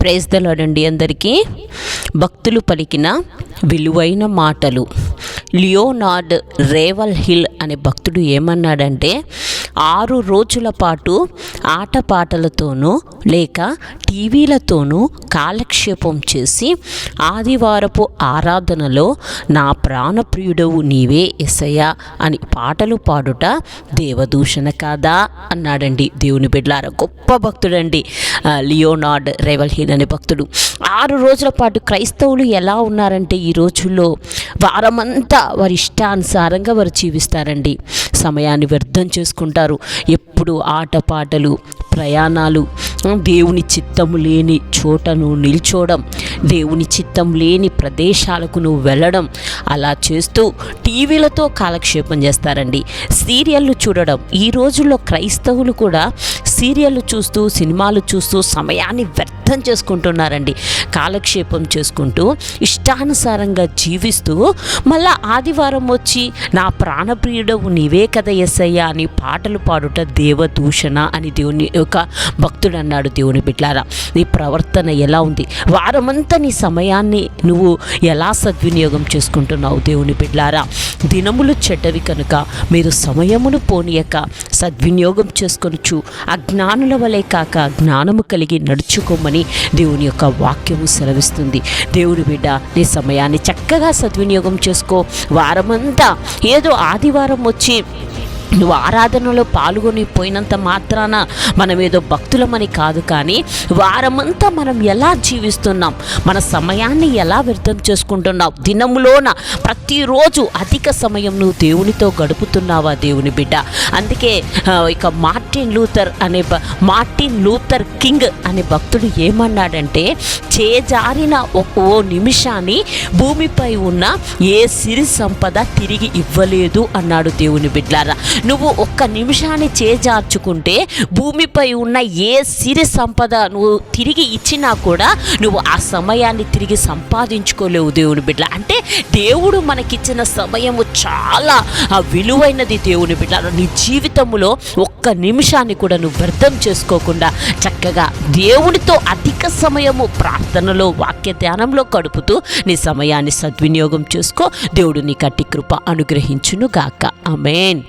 Praise దలాడండి అందరికీ. భక్తులు పలికిన విలువైన మాటలు. లియోనార్డ్ రేవల్ హిల్ అనే భక్తుడు ఏమన్నాడంటే ఆరు రోజుల పాటు ఆటపాటలతోనూ లేక టీవీలతోనూ కాలక్షేపం చేసి ఆదివారపు ఆరాధనలో నా ప్రాణప్రియుడవు నీవే ఎసయ్యా అని పాటలు పాడుట దేవదూషణ కాదా అన్నాడండి దేవుని బిడ్లార గొప్ప భక్తుడండి లియోనార్డ్ రేవల్హీన్ అనే భక్తుడు. ఆరు రోజుల పాటు క్రైస్తవులు ఎలా ఉన్నారంటే ఈ రోజుల్లో వారమంతా వారి ఇష్టానుసారంగా వారు జీవిస్తారండి. సమయాన్ని వ్యర్థం చేసుకుంటారు. ఎప్పుడు ఆటపాటలు ప్రయాణాలు దేవుని చిత్తం లేని చోటను నిల్చోవడం దేవుని చిత్తం లేని ప్రదేశాలకు నువ్వు వెళ్ళడం అలా చేస్తూ టీవీలతో కాలక్షేపం చేస్తారండి. సీరియళ్ళు చూడడం ఈ రోజుల్లో క్రైస్తవులు కూడా సీరియళ్ళు చూస్తూ సినిమాలు చూస్తూ సమయాన్ని వ్యర్థం చేసుకుంటున్నారండి. కాలక్షేపం చేసుకుంటూ ఇష్టానుసారంగా జీవిస్తూ మళ్ళా ఆదివారం వచ్చి నా ప్రాణప్రియుడవు నీవే కదా ఎస్సయ్యా అని పాటలు పాడుట దేవదూషణ అని దేవుని యొక్క భక్తుడు అన్నాడు దేవుని బిడ్లారా. నీ ప్రవర్తన ఎలా ఉంది? వారమంతా నీ సమయాన్ని నువ్వు ఎలా సద్వినియోగం చేసుకుంటున్నావు దేవుని బిడ్లారా? దినములు చెడ్డవి కనుక మీరు సమయమును పోనీయక సద్వినియోగం చేసుకొనొచ్చు అజ్ఞానుల వలె కాక జ్ఞానము కలిగి నడుచుకోమని దేవుని యొక్క వాక్యము సెలవిస్తుంది. దేవుని బిడ్డ నీ సమయాన్ని చక్కగా సద్వినియోగం చేసుకో. వారమంతా ఏదో ఆదివారం వచ్చి నువ్వు ఆరాధనలో పాల్గొని పోయినంత మాత్రాన మనం ఏదో భక్తులమని కాదు కానీ వారమంతా మనం ఎలా జీవిస్తున్నాం? మన సమయాన్ని ఎలా వ్యర్థం చేసుకుంటున్నావు? దినములోన ప్రతిరోజు అధిక సమయం నువ్వు దేవునితో గడుపుతున్నావా దేవుని బిడ్డ? అందుకే ఇక మార్టిన్ లూథర్ అనే బ- మార్టిన్ లూథర్ కింగ్ అనే భక్తుడు ఏమన్నాడంటే చేజారిన ఓ నిమిషాన్ని భూమిపై ఉన్న ఏ సిరి సంపద తిరిగి ఇవ్వలేదు అన్నాడు దేవుని బిడ్డారా. నువ్వు ఒక్క నిమిషాన్ని చేజార్చుకుంటే భూమిపై ఉన్న ఏ సిరి సంపద నువ్వు తిరిగి ఇచ్చినా కూడా నువ్వు ఆ సమయాన్ని తిరిగి సంపాదించుకోలేవు దేవుని బిడ్డ. అంటే దేవుడు మనకిచ్చిన సమయము చాలా విలువైనది దేవుని బిడ్డ. నీ జీవితంలో ఒక్క నిమిషాన్ని కూడా నువ్వు వ్యర్థం చేసుకోకుండా చక్కగా దేవునితో అధిక సమయము ప్రార్థనలో వాక్య ధ్యానంలో గడుపుతూ నీ సమయాన్ని సద్వినియోగం చేసుకో. దేవుడు నీ కట్టి కృప అనుగ్రహించును గాక అమేన్